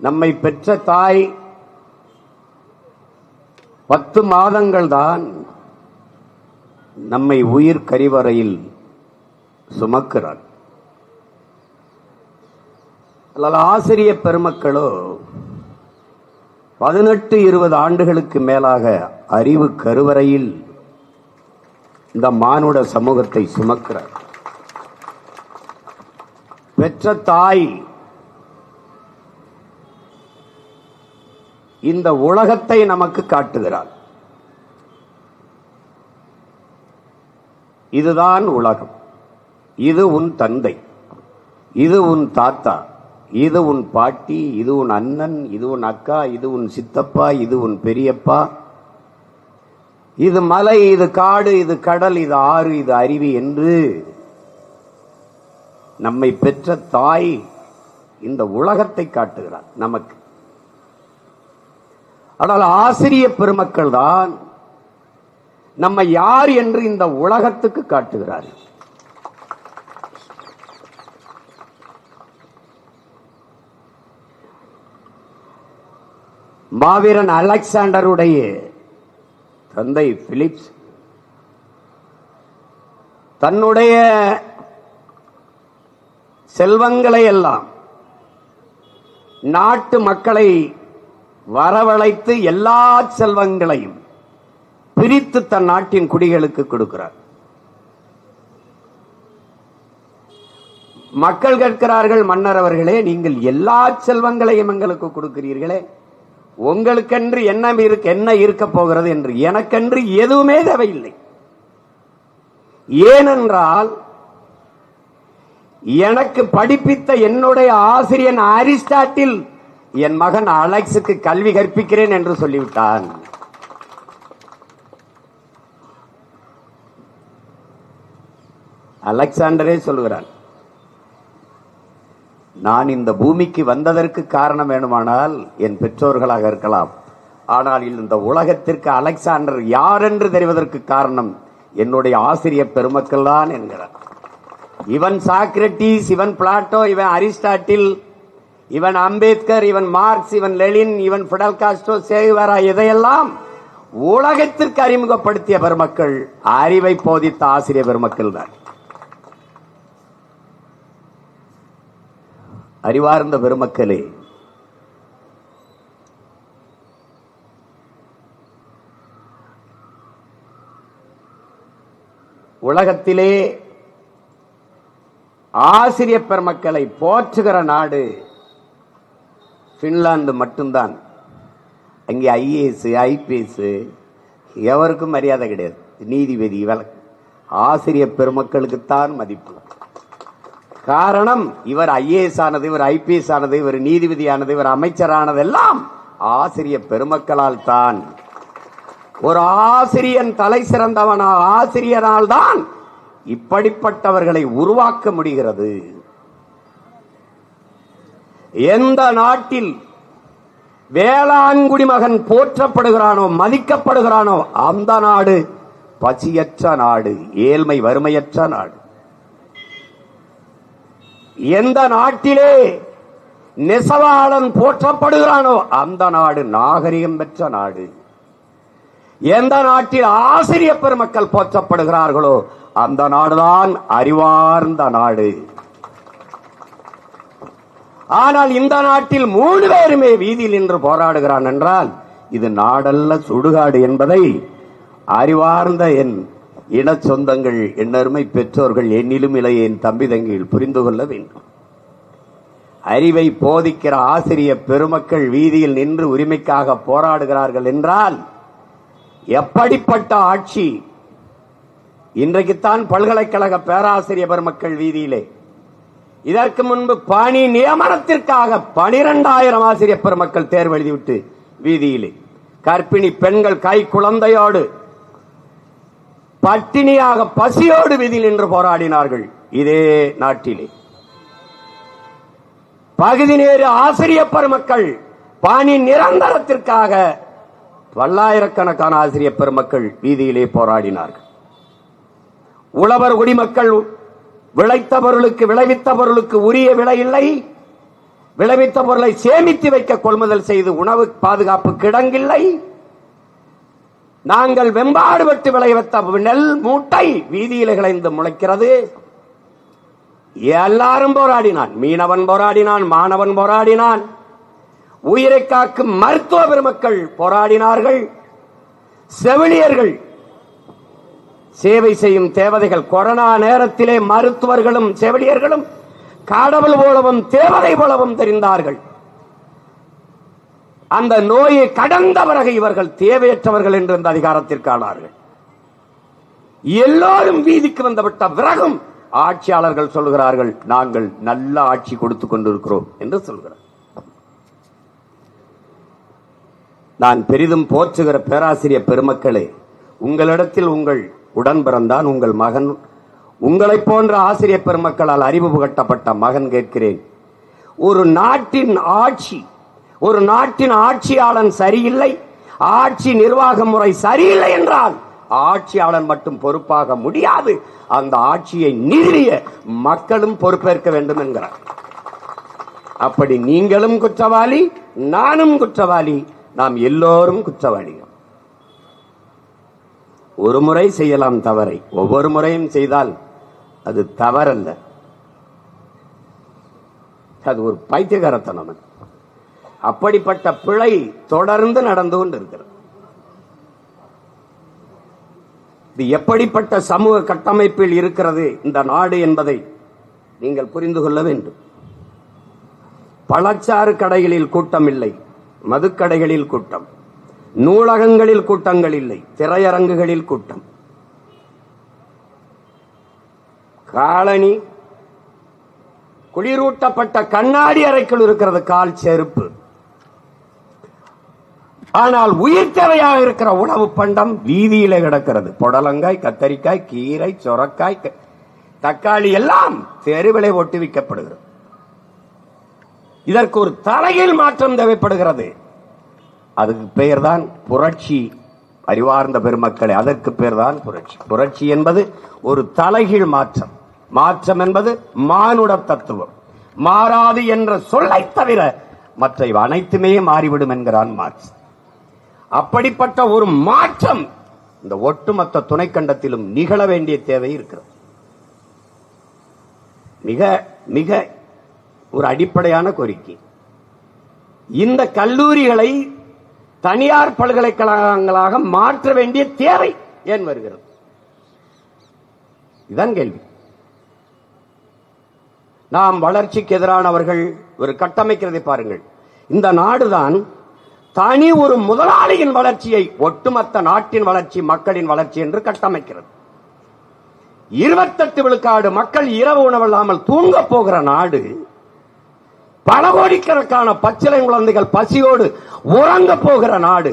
நம்மை பெற்ற தாய் பத்து மாதங்கள் தான் நம்மை உயிர் கரிவறையில் சுமக்கிறார் அல்லது ஆசிரிய பெருமக்களோ பதினெட்டு இருபது ஆண்டுகளுக்கு மேலாக அறிவு கருவறையில் இந்த மானுட சமூகத்தை சுமக்கிறார். பெற்ற தாய் இந்த உலகத்தை நமக்கு காட்டுகிறார். இதுதான் உலகம். இது உன் தந்தை. இது உன் தாத்தா. இது உன் பாட்டி. இது உன் அண்ணன். இது உன் அக்கா. இது உன் சித்தப்பா. இது உன் பெரியப்பா. இது மலை இது காடு இது கடல் இது ஆறு இது அருவி என்று நம்மை பெற்ற தாய் இந்த உலகத்தை காட்டுகிறார். நமக்கு ஆனால் ஆசிரிய பெருமக்கள் தான் நம்ம யார் என்று இந்த உலகத்துக்கு காட்டுகிறார் மாவீரன் அலெக்சாண்டருடைய தந்தை பிலிப்ஸ் தன்னுடைய செல்வங்களை எல்லாம் நாட்டு மக்களை வரவழைத்து எல்லா செல்வங்களையும் பிரித்து தன் நாட்டின் குடிகளுக்கு கொடுக்கிறார். மக்கள் கேட்கிறார்கள் மன்னர் அவர்களே நீங்கள் எல்லா செல்வங்களையும் எங்களுக்கு கொடுக்கிறீர்களே. உங்களுக்கென்று என்ன இருக்கு என்ன இருக்க போகிறது என்று எனக்கென்று எதுவுமே தேவையில்லை. ஏனென்றால் எனக்கு படிப்பித்த என்னுடைய ஆசிரியன் அரிஸ்டாட்டில் என் மகன் அலெக்ஸுக்கு கல்வி கற்பிக்கிறேன் என்று சொல்லிவிட்டான். அலெக்சாண்டரே சொல்லுகிறான் நான் இந்த பூமிக்கு வந்ததற்கு காரணம் வேணுமானால் என் பெற்றோர்களாக இருக்கலாம். ஆனால் இந்த உலகத்திற்கு அலெக்சாண்டர் யார் என்று தெரிவதற்கு காரணம் என்னுடைய ஆசிரியர் பெருமக்கள் தான் என்கிறார். இவன் சாக்ரட்டிஸ் இவன் பிளாட்டோ இவன் அரிஸ்டாட்டில் இவன் அம்பேத்கர் இவன் மார்க்ஸ் இவன் லெலின் இவன் பிடல் காஸ்டோ சேகுவாரா இதையெல்லாம் உலகத்திற்கு அறிமுகப்படுத்திய பெருமக்கள் அறிவை போதித்த ஆசிரியர் பெருமக்கள் தான். அறிவார்ந்த பெருமக்களே உலகத்திலே ஆசிரிய பெருமக்களை போற்றுகிற நாடு ஃபின்லாந்து மட்டும்தான். அங்கே ஐஏஎஸ் ஐபிஎஸ்ஸு எவருக்கும் மரியாதை கிடையாது. நீதிபதி வழக்கு ஆசிரியர் பெருமக்களுக்குத்தான் மதிப்பு. காரணம் இவர் ஐஏஎஸ் ஆனது இவர் ஐபிஎஸ் ஆனது இவர் நீதிபதி ஆனது இவர் அமைச்சரானதெல்லாம் ஆசிரியர் ஆசிரிய பெருமக்களால் தான். ஒரு ஆசிரியன் தலை சிறந்தவனால் ஆசிரியரால் தான் இப்படிப்பட்டவர்களை உருவாக்க முடிகிறது. எந்த நாட்டில் வேளாண்குடி மகன் போற்றப்படுகிறானோ மதிக்கப்படுகிறானோ அந்த நாடு பசியற்ற நாடு ஏழ்மை வறுமையற்ற நாடு. எந்த நாட்டிலே நெசவாளன் போற்றப்படுகிறானோ அந்த நாடு நாகரிகம் பெற்ற நாடு. எந்த நாட்டில் ஆசிரிய பெருமக்கள் போற்றப்படுகிறார்களோ அந்த நாடுதான் அறிவார்ந்த நாடு. ஆனால் இந்த நாட்டில் மூணு பேருமே வீதியில் நின்று போராடுகிறான் என்றால் இது நாடல்ல சுடுகாடு என்பதை அறிவார்ந்த என் இன சொந்தங்கள் என்னருமை பெற்றோர்கள் என்னிலும் இளைய என் தம்பி தங்கியில் புரிந்து கொள்ள வேண்டும். அறிவை போதிக்கிற ஆசிரிய பெருமக்கள் வீதியில் நின்று உரிமைக்காக போராடுகிறார்கள் என்றால் எப்படிப்பட்ட ஆட்சி? இன்றைக்குத்தான் பல்கலைக்கழக பேராசிரிய பெருமக்கள் வீதியிலே இதற்கு முன்பு பணி நியமனத்திற்காக பனிரெண்டாயிரம் ஆசிரியர் பெருமக்கள் தேர்வு எழுதிவிட்டு வீதியிலே. கர்ப்பிணி பெண்கள் கை குழந்தையோடு பட்டினியாக பசியோடு வீதியில் நின்று போராடினார்கள் இதே நாட்டிலே. பகுதி நேர ஆசிரிய பெருமக்கள் பணி நிரந்தரத்திற்காக பல்லாயிரக்கணக்கான ஆசிரியர் பெருமக்கள் வீதியிலே போராடினார்கள். உழவர் குடிமக்கள் விளைத்த பொருளுக்கு விளைவித்த பொருளுக்கு உரிய விலை இல்லை. விளைவித்த பொருளை சேமித்து வைக்க கொள்முதல் செய்து உணவு பாதுகாப்பு கிடங்கில்லை. நாங்கள் வெம்பாடுபட்டு விளைவித்த நெல் மூட்டை வீதியில கிளைந்து முளைக்கிறது. எல்லாரும் போராடினான். மீனவன் போராடினான் மாணவன் போராடினான். உயிரை காக்கும் மருத்துவ பெருமக்கள் போராடினார்கள். செவிலியர்கள் சேவை செய்யும் தேவதைகள் கொரோனா நேரத்திலே மருத்துவர்களும் செவிலியர்களும் கடவுள் போலவும் தேவதை போலவும் தெரிந்தார்கள். அந்த நோயை கடந்த பிறகு இவர்கள் தேவையற்றவர்கள் என்று இந்த அதிகாரத்திற்கானார்கள் எல்லோரும் வீதிக்கு வந்துவிட்ட பிறகும் ஆட்சியாளர்கள் சொல்கிறார்கள் நாங்கள் நல்ல ஆட்சி கொடுத்துக் கொண்டிருக்கிறோம் என்று சொல்கிறார். நான் பெரிதும் போற்றுகிற பேராசிரியர் பெருமக்களே உங்களிடத்தில் உங்கள் உடன் பிறந்தான் உங்கள் மகன். உங்களைப் போன்ற ஆசிரியர் பெருமக்களால் அறிவு புகட்டப்பட்ட மகன் கேட்கிறேன். ஒரு நாட்டின் ஆட்சி ஒரு நாட்டின் ஆட்சியாளன் சரியில்லை ஆட்சி நிர்வாக முறை சரியில்லை என்றால் ஆட்சியாளன் மட்டும் பொறுப்பாக முடியாது. அந்த ஆட்சியை நிறுவிய மக்களும் பொறுப்பேற்க வேண்டும் என்கிறார். அப்படி நீங்களும் குற்றவாளி நானும் குற்றவாளி நாம் எல்லோரும் குற்றவாளிகள். ஒரு முறை செய்யலாம் தவறை. ஒவ்வொரு முறையும் செய்தால் அது தவறல்ல. அது ஒரு பைத்தியகாரத்தனம் அப்படிப்பட்ட பிழை தொடர்ந்து நடந்து கொண்டிருக்கிறது. இது எப்படிப்பட்ட சமூக கட்டமைப்பில் இருக்கிறது இந்த நாடு என்பதை நீங்கள் புரிந்து கொள்ள வேண்டும். பழச்சாறு கடைகளில் கூட்டம் இல்லை மதுக்கடைகளில் கூட்டம். நூலகங்களில் கூட்டங்கள் இல்லை திரையரங்குகளில் கூட்டம். காலனி குளிரூட்டப்பட்ட கண்ணாடி அறைக்குள் இருக்கிறது கால் செருப்பு. ஆனால் உயிர் தேவையாக இருக்கிற உணவு பண்டம் வீதியில கிடக்கிறது. புடலங்காய் கத்தரிக்காய் கீரை சொரக்காய் தக்காளி எல்லாம் தெருவிலை ஒட்டுவிக்கப்படுகிறது இதற்கு ஒரு தலையில் மாற்றம் தேவைப்படுகிறது. அதுக்கு பெயர்தான் புரட்சி அறிவார்ந்த பெருமக்களை அதற்கு பெயர்தான் புரட்சி. புரட்சி என்பது ஒரு தலைகீழ் மாற்றம். மாற்றம் என்பது மானுட தத்துவம். மாறாது என்ற சொல்லை தவிர மற்ற அனைத்துமே மாறிவிடும் என்கிறான் மார்க்ஸ். அப்படிப்பட்ட ஒரு மாற்றம் இந்த ஒட்டுமொத்த துணைக்கண்டத்திலும் நிகழ வேண்டிய தேவை இருக்கிறது. மிக மிக ஒரு அடிப்படையான கோரிக்கை. இந்த கல்லூரிகளை தனியார் பல்கலைக்கழகங்களாக மாற்ற வேண்டிய தேவை ஏன் வருகிறது? இதுதான் கேள்வி. நாம் வளர்ச்சிக்கு எதிரானவர்கள் ஒரு கட்டமைக்கிறதை பாருங்கள். இந்த நாடுதான் தனி ஒரு முதலாளியின் வளர்ச்சியை ஒட்டுமொத்த நாட்டின் வளர்ச்சி மக்களின் வளர்ச்சி என்று கட்டமைக்கிறது. இருபத்தெட்டு விழுக்காடு மக்கள் இரவு உணவில்லாமல் தூங்க போகிற நாடு பல கோடிக்கணக்கான பச்சிலை குழந்தைகள் பசியோடு உறங்க போகிற நாடு.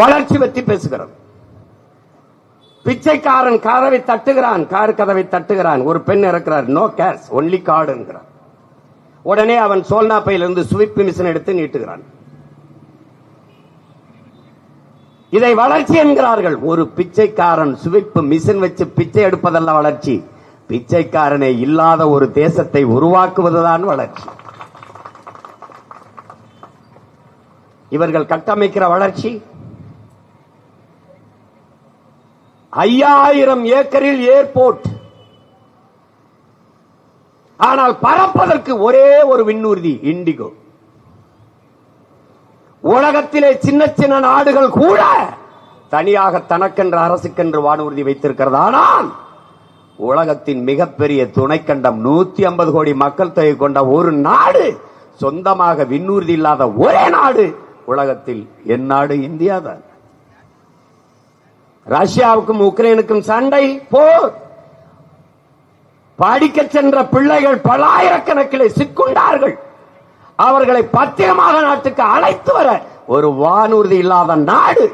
வளர்ச்சி பற்றி பேசுகிறது. பிச்சைக்காரன் கதவை தட்டுகிறான் கார் கதவை தட்டுகிறான் ஒரு பெண் இருக்கிறார் நோ கேர்ஸ் ஒன்லி கார்டு உடனே அவன் சோல்னா பையிலிருந்து ஸ்விப் மிஷின் எடுத்து நீட்டுகிறான். இதை வளர்ச்சி என்கிறார்கள். ஒரு பிச்சைக்காரன் சுவிப்பு மிஷின் வச்சு பிச்சை எடுப்பதல்ல வளர்ச்சி. பிச்சைக்காரனே இல்லாத ஒரு தேசத்தை உருவாக்குவதுதான் வளர்ச்சி. இவர்கள் கட்டமைக்கிற வளர்ச்சி ஐயாயிரம் ஏக்கரில் ஏர்போர்ட். ஆனால் பறப்பதற்கு ஒரே ஒரு விண்ணூர்தி இண்டிகோ. உலகத்திலே சின்ன சின்ன நாடுகள் கூட தனியாக தனக்கென்று அரசுக்கென்று வானூர்தி வைத்திருக்கிறது ஆனால் உலகத்தின் மிகப்பெரிய துணைக்கண்டம் நூத்தி ஐம்பது கோடி மக்கள் தொகை கொண்ட ஒரு நாடு சொந்தமாக விண்ணூர்தி இல்லாத ஒரே நாடு உலகத்தில் என் நாடு இந்தியா தான். ரஷ்யாவுக்கும் உக்ரைனுக்கும் சண்டை போர் படிக்க சென்ற பிள்ளைகள் பல்லாயிரக்கணக்கில் சிக்குண்டார்கள். அவர்களை பத்திரமாக நாட்டுக்கு அழைத்து வர ஒரு வானூர்தி இல்லாத நாடு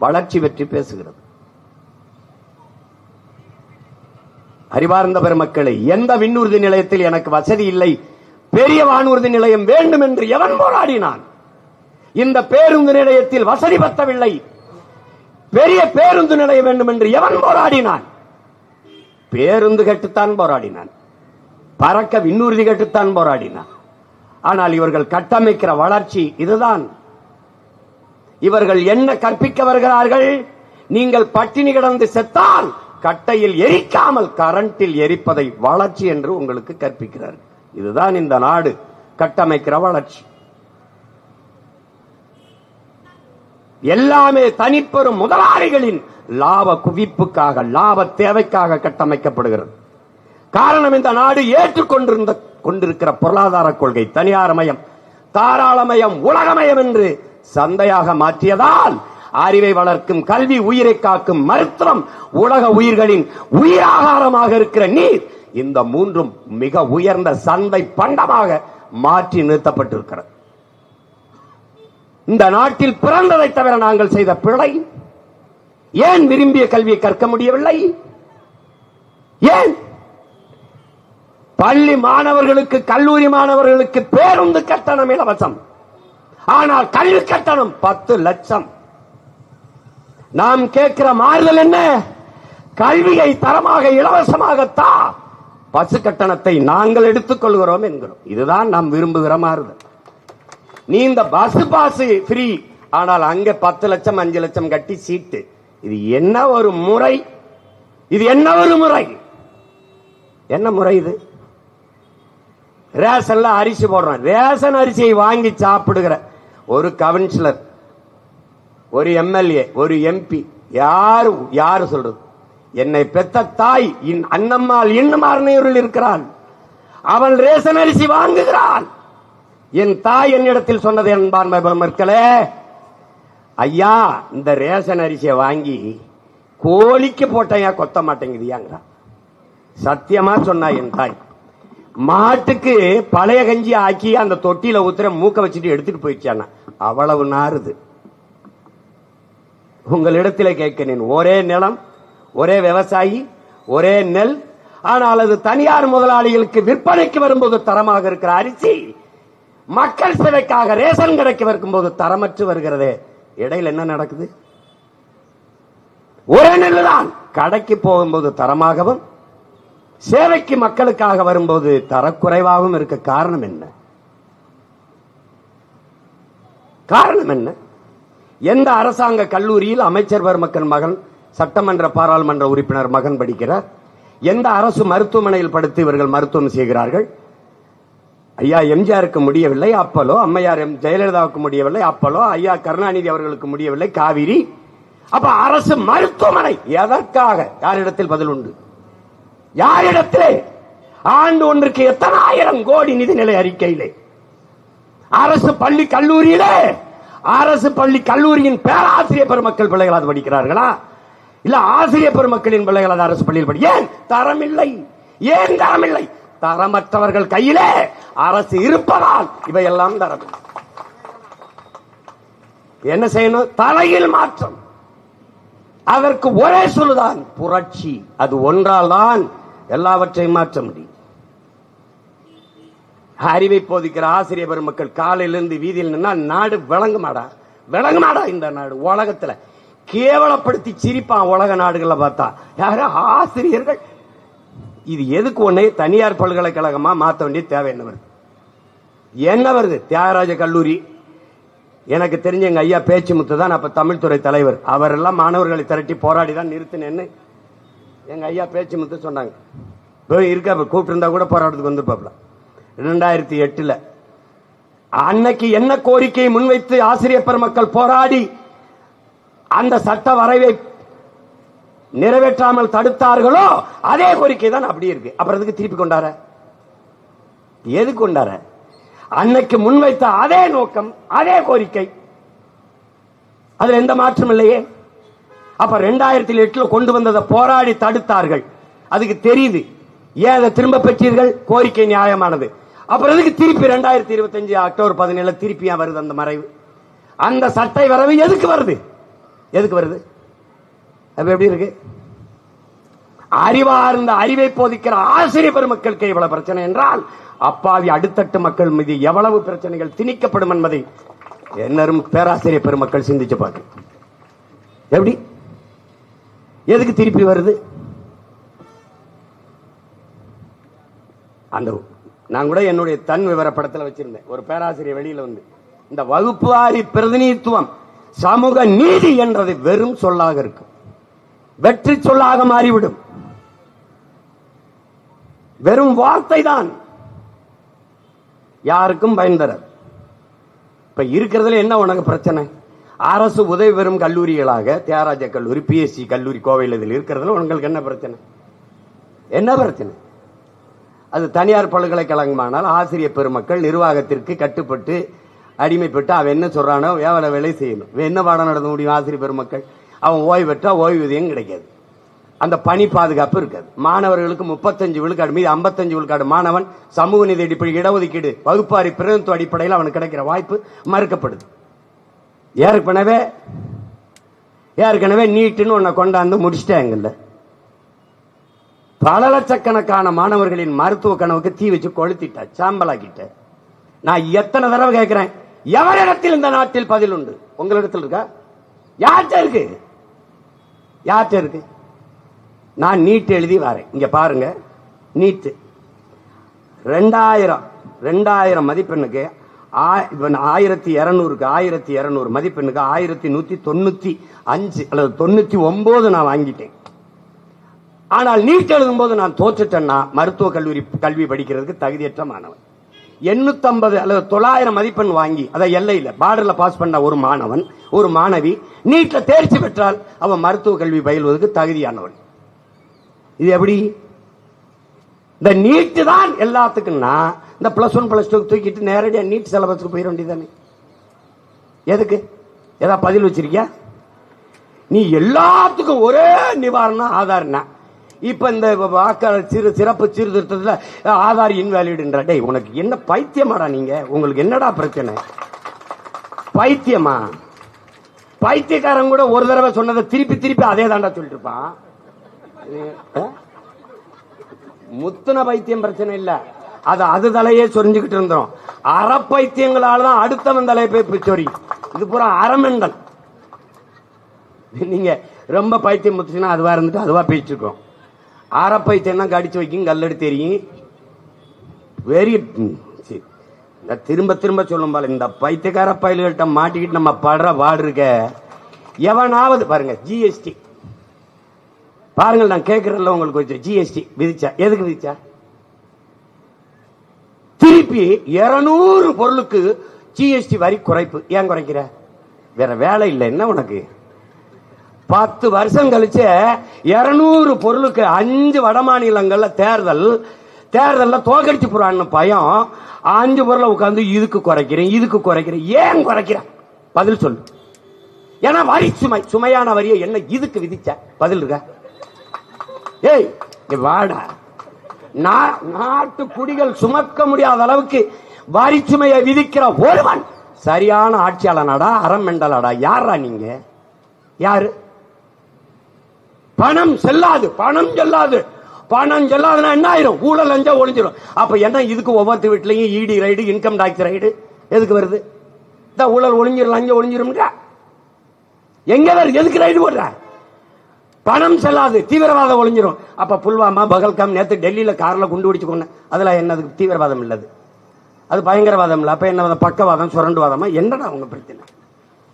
வளர்ச்சி பற்றி பேசுகிறது. அறிவார்ந்த பெருமக்களை எந்த விண்ணூர்தி நிலையத்தில் எனக்கு வசதி இல்லை பெரிய வானூர்தி நிலையம் வேண்டும் என்று எவன் போராடினான்? இந்த பேருந்து நிலையத்தில் வசதி பத்தவில்லை பெரிய பேருந்து நிலையம் வேண்டும் என்று எவன் போராடினான்? பேருந்து கட்டுத்தான் போராடினான் பறக்க விண்ணூர்தி கட்டுத்தான் போராடினான். ஆனால் இவர்கள் கட்டமைக்கிற வளர்ச்சி இதுதான். இவர்கள் என்ன கற்பிக்க வருகிறார்கள்? நீங்கள் பட்டினி கிடந்து செத்தால் கட்டையில் எரிக்காமல் கரண்டில் எரிப்பதை வளர்ச்சி என்று உங்களுக்கு கற்பிக்கிறார். இதுதான் இந்த நாடு கட்டமைக்கிற வளர்ச்சி. எல்லாமே தனிப்பெரும் முதலாளிகளின் லாப குவிப்புக்காக லாப தேவைக்காக கட்டமைக்கப்படுகிறது. காரணம் இந்த நாடு ஏற்றுக்கொண்டிருந்த கொண்டிருக்கிற பொருளாதார கொள்கை தனியார் மயம் தாராளமயம் உலகமயம் என்று சந்தையாக மாற்றியதால் அறிவை வளர்க்கும் கல்வி உயிரை காக்கும் மருத்துவம் உலக உயிர்களின் உயிராகாரமாக இருக்கிற நீர் இந்த மூன்றும் மிக உயர்ந்த சந்தை பண்டமாக மாற்றி நிறுத்தப்பட்டிருக்கிறது. இந்த நாட்டில் பிறந்ததை தவிர நாங்கள் செய்த பிழை ஏன் விரும்பிய கல்வியை கற்க முடியவில்லை? ஏன்? பள்ளி மாணவர்களுக்கு கல்லூரி மாணவர்களுக்கு பேருந்து கட்டணம் இலவசம். ஆனால் கல்வி கட்டணம் பத்து லட்சம். நாம் கேட்கிற மாறுதல் என்ன? கல்வியை தரமாக இலவசமாகத்தான் பசு கட்டணத்தை நாங்கள் எடுத்துக்கொள்கிறோம் என்கிறோம். இதுதான் நாம் விரும்புகிற மாறுதல். நீ இந்த பஸ் பாஸ் ஃப்ரீ ஆனால் அங்க பத்து லட்சம் அஞ்சு லட்சம் கட்டி சீட்டு. இது என்ன ஒரு முறை? இது என்ன ஒரு முறை? என்ன முறை இது? ரேஷன்ல அரிசி போடுறோம். ரேஷன் அரிசியை வாங்கி சாப்பிடுகிற ஒரு கவுன்சிலர் ஒரு எம்எல்ஏ ஒரு எம்பி யாரு யாரு சொல்றது? என்னை பெத்த தாய் இன் அன்னம்மாள் இன்னமார்னையூரில் இருக்கிறாள். அவள் ரேஷன் அரிசி வாங்குகிறாள். என் தாய் என்னிடத்தில் சொன்னது என்பான்மை மக்களே ஐயா இந்த ரேஷன் அரிசியை வாங்கி கோழிக்கு போட்டையா கொத்த மாட்டேங்குதியாங்கிற. சத்தியமா சொன்னா என் தாய். மாட்டுக்கு பழைய கஞ்சி ஆக்கி அந்த தொட்டியில ஊத்துற மூக்க வச்சுட்டு எடுத்துட்டு போயிடுச்சானா அவ்வளவு நாறுது. உங்களிடத்தில் கேட்கிறேன். ஒரே நிலம் ஒரே விவசாயி ஒரே நெல். ஆனால் அது தனியார் முதலாளிகளுக்கு விற்பனைக்கு வரும்போது தரமாக இருக்கிற அரிசி மக்கள் சிலைக்காக ரேஷன் கடைக்கு வரும்போது தரமற்று வருகிறது. இடையில என்ன நடக்குது? ஒரே நெல் தான். கடைக்கு போகும்போது தரமாகவும் சேவைக்கு மக்களுக்காக வரும்போது தரக்குறைவாகவும் இருக்க காரணம் என்ன? காரணம் என்ன? எந்த அரசாங்க கல்லூரியில் அமைச்சர் மக்கள் மகன் சட்டமன்ற பாராளுமன்ற உறுப்பினர் மகன் படிக்கிறார்? எந்த அரசு மருத்துவமனையில் படுத்து இவர்கள் மருத்துவம் செய்கிறார்கள்? ஐயா எம்ஜிஆருக்கு முடியவில்லை அப்பலோ அம்மையார் எம் ஜெயலலிதாவுக்கு முடியவில்லை அப்பலோ ஐயா கருணாநிதி அவர்களுக்கு முடியவில்லை காவிரி. அப்ப அரசு மருத்துவமனை எதற்காக? யாரிடத்தில் பதில் உண்டு? யாரிடத்திலே? ஆண்டு ஒன்றுக்கு எத்தனை ஆயிரம் கோடி நிதிநிலை அறிக்கையிலே? அரசு பள்ளி கல்லூரியிலே அரசு பள்ளி கல்லூரியின் பேராசிரியர் பெருமக்கள் பிள்ளைகள் அது படிக்கிறார்களா? இல்ல ஆசிரியர் பெருமக்களின் பிள்ளைகள் அது அரசு பள்ளியில் படி ஏன்? தரமில்லை. ஏன் தரமில்லை? தரமற்றவர்கள் கையிலே அரசு இருப்பதால் இவையெல்லாம் தரமில்லை என்ன செய்யணும்? தலையில் மாற்றம். அதற்கு ஒரே சொல்லுதான் புரட்சி. அது ஒன்றால் தான் எல்லாவற்றையும் மாற்ற முடியும். அறிவை போதிக்கிற ஆசிரியர் பெருமக்கள் காலையிலிருந்து வீதியில் நின்னா நாடு விளங்குமாடா? விளங்குமாடா இந்த நாடு உலகத்துல. கேவலப்படுத்தி சிரிப்பான் உலக நாடுகளை பார்த்தா. யாரு? ஆசிரியர்கள். இது எதுக்கு ஒன்னே தனியார் பல்கலைக்கழகமா மாற்ற வேண்டிய தேவை என்ன வருது? என்ன வருது? தியாகராஜ கல்லூரி. எனக்கு தெரிஞ்ச எங்க ஐயா பேச்சு முத்து தான் அப்ப தமிழ்துறை தலைவர். அவர் எல்லாம் மாணவர்களை திரட்டி போராடி தான் நிறுத்தினேன்னு எங்க ஐயா பேச்சு முத்து சொன்னாங்க. போய் இருக்க கூப்பிட்டு இருந்தா கூட போராட்டத்துக்கு வந்திருப்பாப்ல. ரெண்டாயிரத்தி எட்டுல. அன்னைக்கு என்ன கோரிக்கையை முன்வைத்து ஆசிரியர் பெருமக்கள் போராடி அந்த சட்ட வரைவை நிறைவேற்றாமல் தடுத்தார்களோ அதே கோரிக்கை தான் அப்படி இருக்கு. அப்புறம் எதுக்கு திருப்பி கொண்டார? எது கொண்டார? அன்னைக்கு முன்வைத்த அதே நோக்கம் அதே கோரிக்கை. அதுல எந்த மாற்றம் இல்லையே? அப்ப ரெண்டாயிரத்தி எட்டுல கொண்டு வந்ததை போராடி தடுத்தார்கள். அதுக்கு தெரியுது. ஏன் அதை திரும்ப பெற்றீர்கள்? கோரிக்கை நியாயமானது. அப்புறம் எதுக்கு திருப்பி ரெண்டாயிரத்தி இருபத்தஞ்சு அக்டோபர் பதினேழு திருப்பி வருது அந்த மறைவு? அந்த சட்டை வரவு எதுக்கு வருது? எதுக்கு வருது? அப்ப எப்படி இருக்கு? அறிவார்ந்த அறிவை போதிக்கிற ஆசிரியர் பெருமக்களுக்கு இவ்வளவு பிரச்சனை என்றால் அப்பாவி அடுத்தட்டு மக்கள் மீது எவ்வளவு பிரச்சனைகள் திணிக்கப்படும் என்பதை என்னரும் பேராசிரியர் பெருமக்கள் சிந்திச்சு பார்க்க எப்படி? எதுக்கு திருப்பி வருது? அந்த நான் கூட என்னுடைய தன் விவரப்படத்தில் வச்சிருந்தேன். ஒரு பேராசிரியர் வெளியில வந்து இந்த வகுப்புவாரி பிரதிநிதித்துவம் சமூக நீதி என்றது வெறும் சொல்லாக இருக்கும். வெற்றி சொல்லாக மாறிவிடும். வெறும் வார்த்தை தான் யாருக்கும் பயன் தராது. இப்ப இருக்கிறதுல என்ன உனக்கு பிரச்சனை? அரசு உதவி பெறும் கல்லூரிகளாக தியாகராஜ கல்லூரி பிஎஸ்சி கல்லூரி கோவையில் இதில் இருக்கிறதுல உங்களுக்கு என்ன பிரச்சனை? என்ன பிரச்சனை? அது தனியார் பல்கலைக்கழகமானால் ஆசிரியர் பெருமக்கள் நிர்வாகத்திற்கு கட்டுப்பட்டு அடிமைப்பட்டு அவன் என்ன சொல்றானோ வேலை வேலை செய்யணும். என்ன பாடம் நடத்த முடியும் ஆசிரியர் பெருமக்கள்? அவன் ஓய்வு பெற்றா ஓய்வூதியம் கிடைக்காது. அந்த பணி பாதுகாப்பு இருக்காது. மாணவர்களுக்கு முப்பத்தஞ்சு விழுக்காடு மீது ஐம்பத்தஞ்சு விழுக்காடு மாணவன் சமூக நிதி அடிப்படை இடஒதுக்கீடு வகுப்பாரி பிரதிநிதித்துவ அடிப்படையில் அவனுக்கு கிடைக்கிற வாய்ப்பு மறுக்கப்படுது. ஏற்கனவே ஏற்கனவே நீட்டுன்னு உன்னை கொண்டாந்து முடிச்சிட்டாங்கல்ல. பல லட்சக்கணக்கான மாணவர்களின் மருத்துவ கனவுக்கு தீ வச்சு கொளுத்திட்ட சாம்பலாக்கிட்ட நான் எத்தனை தடவை கேட்கிறேன் எவரிடத்தில் இந்த நாட்டில் பதில் உண்டு? உங்களிடத்தில் இருக்கா? யார்கிட்ட இருக்கு? யார்கிட்ட இருக்கு? நான் நீட் எழுதி வரேன். இங்க பாருங்க நீட்டு. ரெண்டாயிரம் ரெண்டாயிரம் மதிப்பெண்ணுக்கு ஆ- ஆயிரத்தி இரநூறுக்கு ஆயிரத்தி இரநூறு மதிப்பெண்ணுக்கு ஆயிரத்தி நூத்தி தொண்ணூத்தி அஞ்சு அல்லது தொண்ணூத்தி ஒன்பது நான் வாங்கிட்டேன். ஆனால் நீட் எழுதும்போது நான் தோற்றுட்டேன்னா மருத்துவ கல்லூரி கல்வி படிக்கிறதுக்கு தகுதியற்ற மாணவன். 850 அல்லது தொள்ளாயிரம் மதிப்பெண் வாங்கி அதை எல்லையில் பார்டர்ல பாஸ் பண்ண ஒரு மாணவன் ஒரு மாணவி நீட்ல தேர்ச்சி பெற்றால் அவன் மருத்துவ கல்வி பயில்வதற்கு தகுதியானவன். இது எப்படி? இந்த நீட்டு தான் எல்லாத்துக்குன்னா இந்த பிளஸ் ஒன் பிளஸ் டூ தூக்கிட்டு நேரடியாக நீட் சிலபஸ்க்கு போயிட வேண்டியதானே எதுக்கு? ஏதாவது பதில் வச்சிருக்கியா? நீ எல்லாத்துக்கும் ஒரே நிவாரணம் ஆதார்னா இப்ப இந்த வாக்காளர் சிறு சிறப்பு சீர்திருத்தத்தில் ஆதார் இன்வேலிடுன்ற டே உனக்கு என்ன பைத்தியமாடா நீங்க? உங்களுக்கு என்னடா பிரச்சனை? பைத்தியமா? பைத்தியக்காரன் கூட ஒரு தடவை சொன்னதை திருப்பி திருப்பி அதே தாண்டா சொல்லிட்டு இருப்பான். முத்துன பைத்தியம் பிரச்சனை இல்ல. அது அது தலையே சொரிஞ்சுக்கிட்டு இருந்தோம் அறப்பைத்தியங்களால தான் அடுத்தவன் தலையை போய் சொறி இது பூரா அறமெண்டல் நீங்க ரொம்ப பைத்தியம் முத்துச்சுன்னா அதுவா இருந்துட்டு அதுவா பேசிட்டு இருக்கோம். அறப்பைத்தியம்னா கடிச்சு வைக்கும் கல்லடி தெரியும் வெரி சரி. இந்த திரும்ப திரும்ப சொல்லும் போல இந்த பைத்தியக்கார பயல்கள்ட்ட மாட்டிக்கிட்டு நம்ம படுற வாடு இருக்க எவனாவது பாருங்க ஜிஎஸ்டி பாருங்கள் நான் கேட்கறதுல உங்களுக்கு வச்சு ஜிஎஸ்டி விதிச்சா எதுக்கு விதிச்சா? திருப்பி 200 பொருளுக்கு ஜிஎஸ்டி வரி குறைப்பு. ஏன் குறைக்கிற? வேற வேலை இல்லை. என்ன உனக்கு? பத்து வருஷம் கழிச்சு 200 பொருளுக்கு அஞ்சு வட மாநிலங்கள்ல தேர்தல் தேர்தலில் தோக்கடிச்சு போறான்னு பயம். அஞ்சு பொருளை உட்காந்து இதுக்கு குறைக்கிறேன் இதுக்கு குறைக்கிறேன். ஏன் குறைக்கிறேன்? பதில் சொல்லு. ஏன்னா வரி சுமை சுமையான வரியை என்ன இதுக்கு விதிச்ச? பதில் இருக்க? ஏய் வாடா. நா- நாட்டு குடிகள் சுமக்க முடியாத அளவுக்கு வரி சுமையை விதிக்கிற ஒருவன் சரியான ஆட்சியாளனாடா அறமெண்டலாடா யாரா நீங்க? யாரு? பணம் செல்லாது பணம் செல்லாது. பணம் செல்லாதுன்னா என்ன ஆயிரும்? ஊழல் அஞ்சா ஒளிஞ்சிடும் அப்ப என்ன இதுக்கு ஒவ்வொரு வீட்லயும் இடி ரைடு இன்கம் டாக்ஸ் ரைடு எதுக்கு வருது? இந்த ஊழல் ஒழிஞ்சிடும் அஞ்சா ஒளிஞ்சிரும்டா எங்க வருது எதுக்கு ரைடு போடுற பணம் செல்லாது தீவிரவாதம் ஒழிஞ்சிடும் அப்ப புல்வாமா பகல்காம் நேத்து டெல்லியில கார்ல குண்டு வெடிச்சு கொண்டு அதுல அதுக்கு தீவிரவாதம் இல்லது. அது பயங்கரவாதம் இல்லை. அப்ப என்ன பக்கவாதம் சுரண்டுவாதமா? என்னடா உங்க பிரச்சனை?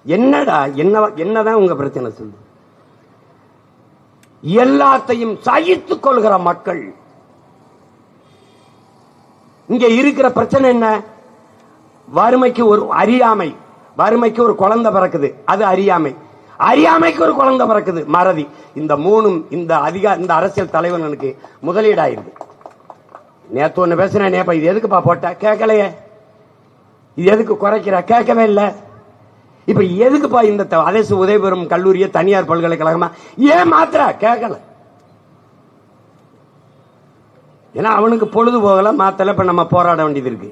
என்னடா என்ன என்னதான் உங்க பிரச்சனை சொல்லு எல்லாத்தையும் சகித்துக் கொள்கிற மக்கள். இங்க இருக்கிற பிரச்சனை என்ன? வறுமைக்கு ஒரு அறியாமை. வறுமைக்கு ஒரு குழந்தை பிறக்குது. அது அறியாமை. அறியாமைக்கு ஒரு குழந்தை பிறக்குது. மறதி. இந்த மூணும் இந்த அதிகா இந்த அரசியல் தலைவனுக்கு முதலீடாயிருது நேத்து ஒன்று பேசுறேன் நேப்பா இது எதுக்குப்பா போட்ட? கேட்கலையே. இது எதுக்கு குறைக்கிற? கேட்கவே இல்லை. இப்ப எதுக்குப்பா இந்த அரசு உதவி பெறும் கல்லூரியை தனியார் பல்கலைக்கழகமா? ஏன் மாத்திர கேட்கல ஏன்னா அவனுக்கு பொழுது போகல மாத்தல இப்ப நம்ம போராட வேண்டியது இருக்கு.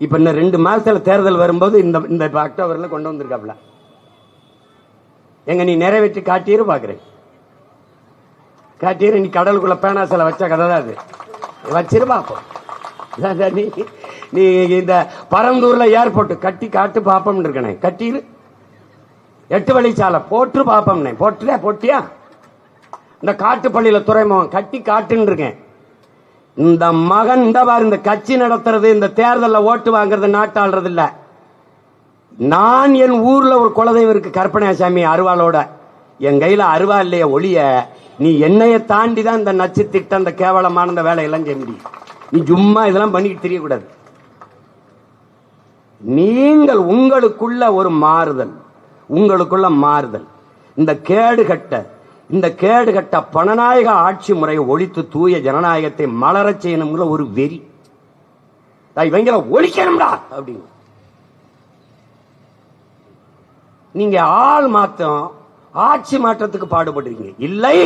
இப்ப இன்னும் ரெண்டு மாசத்துல தேர்தல் வரும்போது இந்த இந்த அக்டோபர்ல கொண்டு வந்திருக்காப்ல எங்க நீ நிறைவேற்றி காட்டியிரு பாக்குறேன். காட்டியிரு நீ கடலுக்குள்ள பேனாசல வச்ச கதை தான் அது. வச்சிரு பாப்போம். நீ நீ இந்த பரந்தூர்ல ஏர்போர்ட் கட்டி காட்டு பாப்பம் இருக்கனே கட்டிரு. எட்டு வழிச்சாலை போட்டு பாப்பம்னே போட்டுல போட்டியா இந்த காட்டுப்பள்ளியில துறைமுகம் கட்டி காட்டுன்னு இருக்கேன். இந்த மகன் இந்த பாரு இந்த கட்சி நடத்துறது இந்த தேர்தலில் ஓட்டு வாங்குறது நாட்டாளுறது இல்ல. நான் என் ஊர்ல ஒரு குலதெய்வம் இருக்கு கற்பனாசாமி அருவாளோட. என் கையில அருவா இல்லைய ஒளிய நீ என்னைய தாண்டி தான் இந்த நச்சு திட்டம் இந்த கேவலமான இந்த வேலையெல்லாம் செய்ய முடியும். நீ சும்மா இதெல்லாம் பண்ணிட்டு தெரியக்கூடாது. நீங்கள் உங்களுக்குள்ள ஒரு மாறுதல். உங்களுக்குள்ள மாறுதல். இந்த கேடுகட்ட இந்த கேடுகட்ட பணநாயக ஆட்சி முறையை ஒழித்து தூய ஜனநாயகத்தை மலரச் செய்யணுங்கிற ஒரு வெறி. இவங்கள ஒழிக்கணும்டா! அப்படின்னு. நீங்க ஆள் மாற்றம் ஆட்சி மாற்றத்துக்கு பாடுபடுறீங்க இல்லை!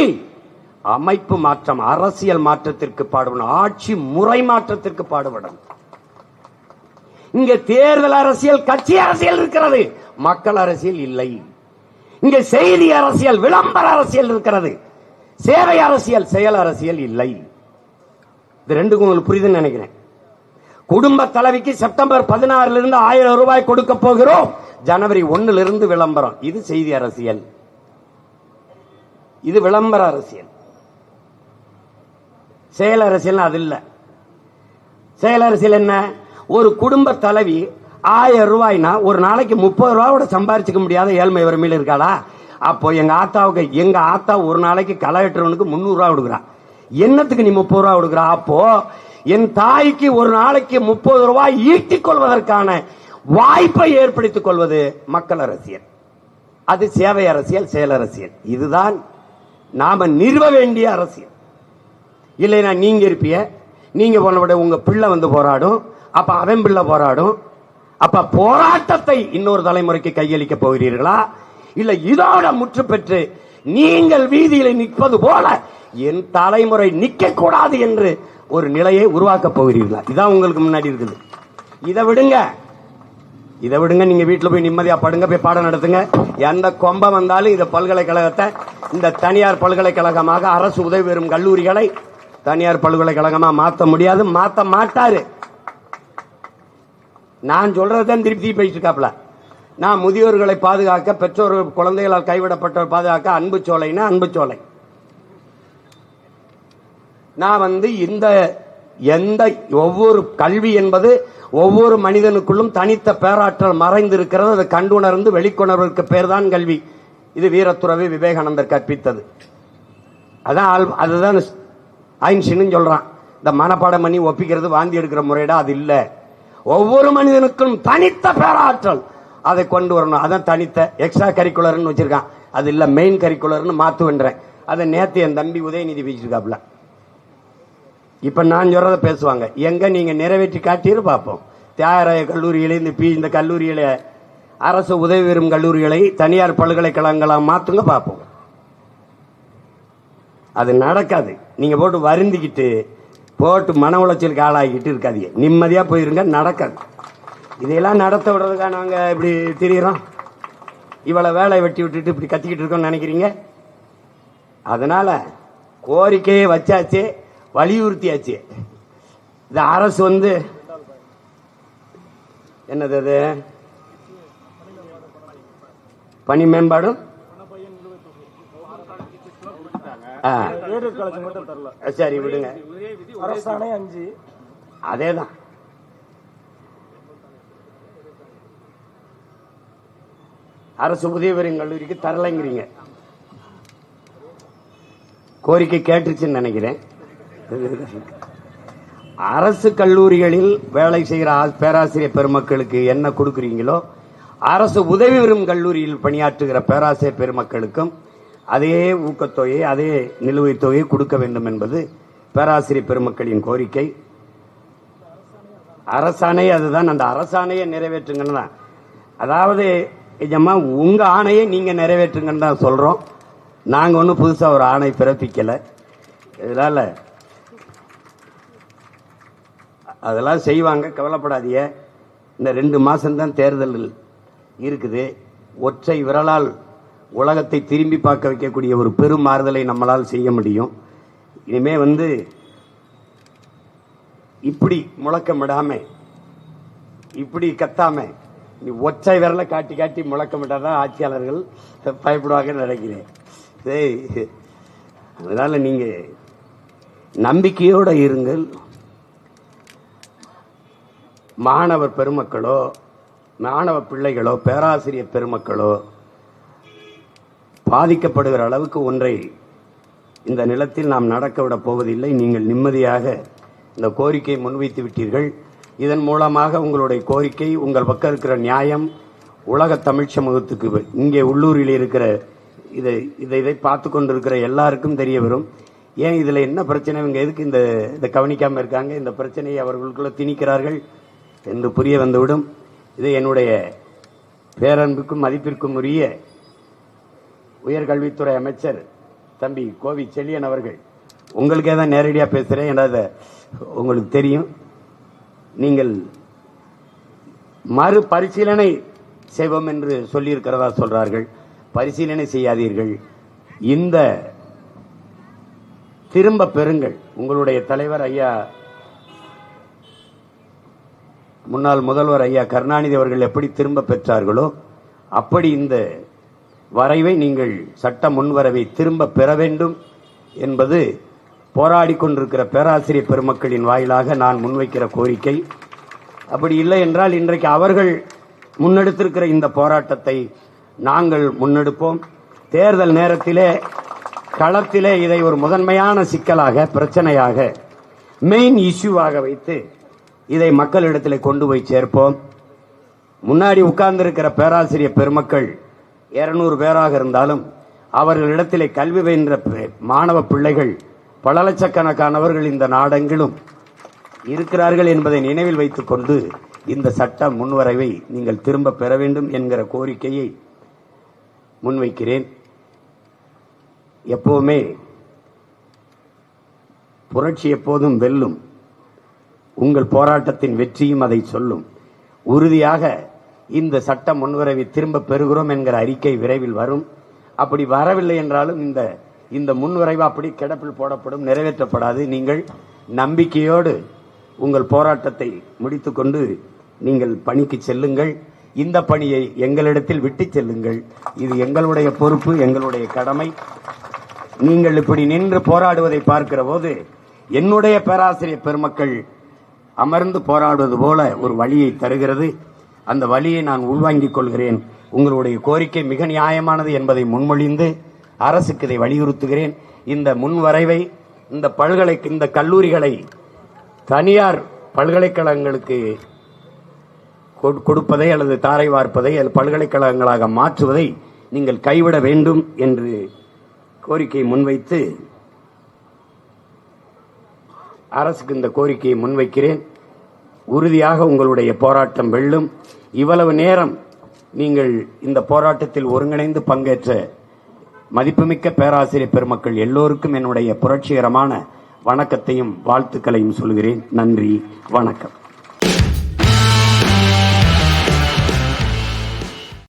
அமைப்பு மாற்றம் அரசியல் மாற்றத்திற்கு பாடுபடணும். ஆட்சி முறை மாற்றத்திற்கு பாடுபடணும். இங்க தேர்தல் அரசியல் கட்சி அரசியல் இருக்கிறது. மக்கள் அரசியல் இல்லை. இங்க செய்தி அரசியல் விளம்பர அரசியல் இருக்கிறது. சேவை அரசியல் செயல் அரசியல் இல்லை. இது ரெண்டுக்கும் உங்களுக்கு புரியுதுன்னு நினைக்கிறேன். குடும்ப தலைவிக்கு செப்டம்பர் பதினாறுல இருந்து ஆயிரம் ரூபாய் கொடுக்க போகிறோம். ஜனவரி ஒன்னுல இருந்து விளம்பரம். இது செய்தி அரசியல். இது விளம்பர அரசியல். செயல் அரசியல் அது இல்லை. செயல் அரசியல் என்ன? ஒரு குடும்ப தலைவி ஆயிரம் ரூபாய்னா ஒரு நாளைக்கு முப்பது ரூபாயோட சம்பாரிச்சுக்க முடியாத ஏழ்மை வறுமையில் இருக்காளா? அப்போ எங்க ஆத்தாவுக்கு எங்க ஆத்தா ஒரு நாளைக்கு களை வெட்டுறவனுக்கு முந்நூறு கொடுக்குறா. என்னத்துக்கு நீ முப்பது ரூபா கொடுக்குறா? அப்போ என் தாய்க்கு ஒரு நாளைக்கு முப்பது ரூபாய் ஈட்டிக் கொள்வதற்கான வாய்ப்பை ஏற்படுத்திக் கொள்வது மக்கள் அரசியல். அது சேவை அரசியல் செயல் அரசியல். இதுதான் நாம நிறுவ வேண்டிய அரசியல். இல்லைன்னா நீங்க இருப்பிய நீங்க போனவிட உங்க பிள்ளை வந்து போராடும். அப்ப அவன் பிள்ளை போராடும். அப்ப போராட்டத்தை இன்னொரு தலைமுறைக்கு கையளிக்க போகிறீர்களா? இல்ல இதோட முற்று பெற்று நீங்கள் வீதியில் நிற்பது போல என் தலைமுறை நிக்க கூடாது என்று ஒரு நிலையை உருவாக்க போகிறீர்களா? இதான் உங்களுக்கு முன்னாடி இருக்குது. இதை விடுங்க. இதை விடுங்க. நீங்க வீட்டில் போய் நிம்மதியா படுங்க போய் பாடம் நடத்துங்க. எந்த கொம்பம் வந்தாலும் இந்த பல்கலைக்கழகத்தை இந்த தனியார் பல்கலைக்கழகமாக அரசு உதவி பெறும் கல்லூரிகளை தனியார் பல்கலைக்கழகமா மாற்ற முடியாது. மாற்ற மாட்டாரு. நான் சொல்றதுதான் திருப்பி பேசிட்டு இருக்காப்ல நான் முதியோர்களை பாதுகாக்க பெற்றோர்கள் குழந்தைகளால் கைவிடப்பட்டோர் பாதுகாக்க அன்பு சோலைன்னா அன்பு சோலை. நான் வந்து இந்த எந்த ஒவ்வொரு கல்வி என்பது ஒவ்வொரு மனிதனுக்குள்ளும் தனித்த பேராற்றல் மறைந்து இருக்கிறது அதை கண்டுணர்ந்து வெளிக்கொணர்வதற்கு பேர்தான் கல்வி. இது வீரத்துறவி விவேகானந்தர் கற்பித்தது. அதான் ஆல்- அதுதான் ஐன்ஸ்டீன் சொல்றான். இந்த மனப்பாடம் பண்ணி ஒப்பிக்கிறது வாந்தி எடுக்கிற முறையிடா அது இல்லை. ஒவ்வொரு மனிதனுக்கும் தனித்த பேராற்றல். அதை கொண்டு வரணும். அதான் தனித்த எக்ஸ்ட்ரா கரிக்குலர்னு வச்சிருக்கான். அது இல்ல மெயின் கரிக்குலர்னு மாத்துவேன்றேன். அதை நேத்து என் தம்பி உதயநிதி பேசியிருக்காப்ல இப்ப நான் சொல்றத பேசுவாங்க. எங்க நீங்க நிறைவேற்றி காட்டியிரு பார்ப்போம். தியாகராய கல்லூரியிலே இந்த பி இந்த கல்லூரியில அரசு உதவி பெறும் கல்லூரிகளை தனியார் பல்கலைக்கழகங்களா மாத்துங்க பார்ப்போம். அது நடக்காது. நீங்க போட்டு வருந்திக்கிட்டு போட்டு மன உளைச்சலுக்கு ஆளாகிட்டு இருக்காதீங்க. நிம்மதியாக போயிருங்க நடக்காது. இதையெல்லாம் நடத்த விடுறதுக்காக நாங்கள் இப்படி திரியிறோம்? இவ்வளோ வேலை வெட்டி விட்டுட்டு இப்படி கத்திக்கிட்டு இருக்கோம்னு நினைக்கிறீங்க? அதனால் கோரிக்கையை வச்சாச்சு வலியுறுத்தியாச்சு. இந்த அரசு வந்து என்னது அது? பணி மேம்பாடும் ஆ, வேடூர் காலேஜ் மட்டும் தரல. சரி விடுங்க. அரசாணை அஞ்சு. அதேதான். அரசு உதவிபெறும் கல்லூரிக்கு தரலைங்கிறீங்க. கோரிக்கை கேட்டுச்சுன்னு நினைக்கிறேன். அரசு கல்லூரிகளில் வேலை செய்கிற பேராசிரியர் பெருமக்களுக்கு என்ன கொடுக்குறீங்களோ அரசு உதவி பெறும் கல்லூரியில் பணியாற்றுகிற பேராசிரியர் பெருமக்களுக்கும் அதே ஊக்கத்தொகையை அதே நிலுவைத் தொகையை கொடுக்க வேண்டும் என்பது பேராசிரியர் பெருமக்களின் கோரிக்கை. அரசாணை அதுதான் அந்த அரசாணையை நிறைவேற்றுங்கன்னு தான். அதாவது நிஜமா உங்க ஆணையை நீங்க நிறைவேற்றுங்கன்னு தான் சொல்றோம். நாங்கள் ஒன்றும் புதுசாக ஒரு ஆணை பிறப்பிக்கலை. இதனால அதெல்லாம் செய்வாங்க கவலைப்படாதீங்க. இந்த ரெண்டு மாதம்தான் தேர்தல் இருக்குது. ஒற்றை விரலால் உலகத்தை திரும்பி பார்க்க வைக்கக்கூடிய ஒரு பெரும் மாறுதலை நம்மளால் செய்ய முடியும். இனிமே வந்து இப்படி முழக்கமிடாம இப்படி கத்தாம நீ ஒற்றை விரலை காட்டி காட்டி முழக்கமிட்டாதான் ஆட்சியாளர்கள் பயப்படுவாங்கன்னு நினைக்கிறேன். டேய், அதனால நீங்க நம்பிக்கையோடு இருங்கள். மாணவர் பெருமக்களோ மாணவ பிள்ளைகளோ பேராசிரியர் பெருமக்களோ பாதிக்கப்படுகிற அளவுக்கு ஒன்றை இந்த நிலத்தில் நாம் நடக்க விடப் போவதில்லை. நீங்கள் நிம்மதியாக இந்த கோரிக்கையை முன்வைத்து விட்டீர்கள். இதன் மூலமாக உங்களுடைய கோரிக்கை உங்கள் பக்கம் இருக்கிற நியாயம் உலக தமிழ் சமூகத்துக்கு இங்கே உள்ளூரில் இருக்கிற இதை இதை இதை பார்த்து கொண்டிருக்கிற எல்லாருக்கும் தெரிய வரும். ஏன் இதில் என்ன பிரச்சனை? இவங்க எதுக்கு இந்த இதை கவனிக்காமல் இருக்காங்க? இந்த பிரச்சனையை அவர்களுக்குள்ள திணிக்கிறார்கள் என்று புரிய வந்துவிடும். இது என்னுடைய பேரன்புக்கும் மதிப்பிற்கும் உரிய உயர்கல்வித்துறை அமைச்சர் தம்பி கோவி செல்லியன் அவர்கள். உங்களுக்கே தான் நேரடியாக பேசுகிறேன் என்றதை உங்களுக்கு தெரியும். நீங்கள் மறு பரிசீலனை செய்வோம் என்று சொல்லியிருக்கிறதா சொல்கிறார்கள் பரிசீலனை செய்யாதீர்கள். இந்த திரும்ப பெறுங்கள். உங்களுடைய தலைவர் ஐயா முன்னாள் முதல்வர் ஐயா கருணாநிதி அவர்கள் எப்படி திரும்ப பெற்றார்களோ அப்படி இந்த வரைவை நீங்கள் சட்ட முன்வரவை திரும்ப பெற வேண்டும் என்பது போராடி கொண்டிருக்கிற பேராசிரியர் பெருமக்களின் வாயிலாக நான் முன்வைக்கிற கோரிக்கை. அப்படி இல்லை என்றால் இன்றைக்கு அவர்கள் முன்னெடுத்திருக்கிற இந்த போராட்டத்தை நாங்கள் முன்னெடுப்போம். தேர்தல் நேரத்திலே களத்திலே இதை ஒரு முதன்மையான சிக்கலாக பிரச்சனையாக மெயின் இஷ்யூவாக வைத்து இதை மக்களிடத்தில் கொண்டு போய் சேர்ப்போம். முன்னாடி உட்கார்ந்திருக்கிற பேராசிரியர் பெருமக்கள் இருநூறு பேராக இருந்தாலும் அவர்களிடத்திலே கல்வி பயின்ற மாணவ பிள்ளைகள் பல லட்சக்கணக்கானவர்கள் இந்த நாடெங்கிலும் இருக்கிறார்கள் என்பதை நினைவில் வைத்துக் கொண்டு இந்த சட்ட முன்வரைவை நீங்கள் திரும்ப பெற வேண்டும் என்கிற கோரிக்கையை முன்வைக்கிறேன். எப்போவுமே புரட்சி எப்போதும் வெல்லும். உங்கள் போராட்டத்தின் வெற்றியும் அதை சொல்லும். உறுதியாக இந்த சட்ட முன்வரவை திரும்ப பெறுகிறோம் என்கிற அறிக்கை விரைவில் வரும். அப்படி வரவில்லை என்றாலும் இந்த இந்த முன்வரைவு அப்படி கிடப்பில் போடப்படும் நிறைவேற்றப்படாது. நீங்கள் நம்பிக்கையோடு உங்கள் போராட்டத்தை முடித்துக்கொண்டு நீங்கள் பணிக்கு செல்லுங்கள். இந்த பணியை எங்களிடத்தில் விட்டு செல்லுங்கள். இது எங்களுடைய பொறுப்பு எங்களுடைய கடமை. நீங்கள் இப்படி நின்று போராடுவதை பார்க்கிற போது என்னுடைய பேராசிரியர் பெருமக்கள் அமர்ந்து போராடுவது போல ஒரு வழியை தருகிறது. அந்த வழியை நான் உள்வாங்கிக் கொள்கிறேன். உங்களுடைய கோரிக்கை மிக நியாயமானது என்பதை முன்மொழிந்து அரசுக்கு இதை வலியுறுத்துகிறேன். இந்த முன்வரைவை இந்த பல்கலை இந்த கல்லூரிகளை தனியார் பல்கலைக்கழகங்களுக்கு கொடுப்பதை அல்லது தாரை வார்ப்பதை அல்லது பல்கலைக்கழகங்களாக மாற்றுவதை நீங்கள் கைவிட வேண்டும் என்று கோரிக்கையை முன்வைத்து அரசுக்கு இந்த கோரிக்கையை முன்வைக்கிறேன். உறுதியாக உங்களுடைய போராட்டம் வெல்லும். இவ்வளவு நேரம் நீங்கள் இந்த போராட்டத்தில் ஒருங்கிணைந்து பங்கேற்ற மதிப்புமிக்க பேராசிரியர் பெருமக்கள் எல்லோருக்கும் என்னுடைய புரட்சிகரமான வணக்கத்தையும் வாழ்த்துக்களையும் சொல்கிறேன். நன்றி வணக்கம்.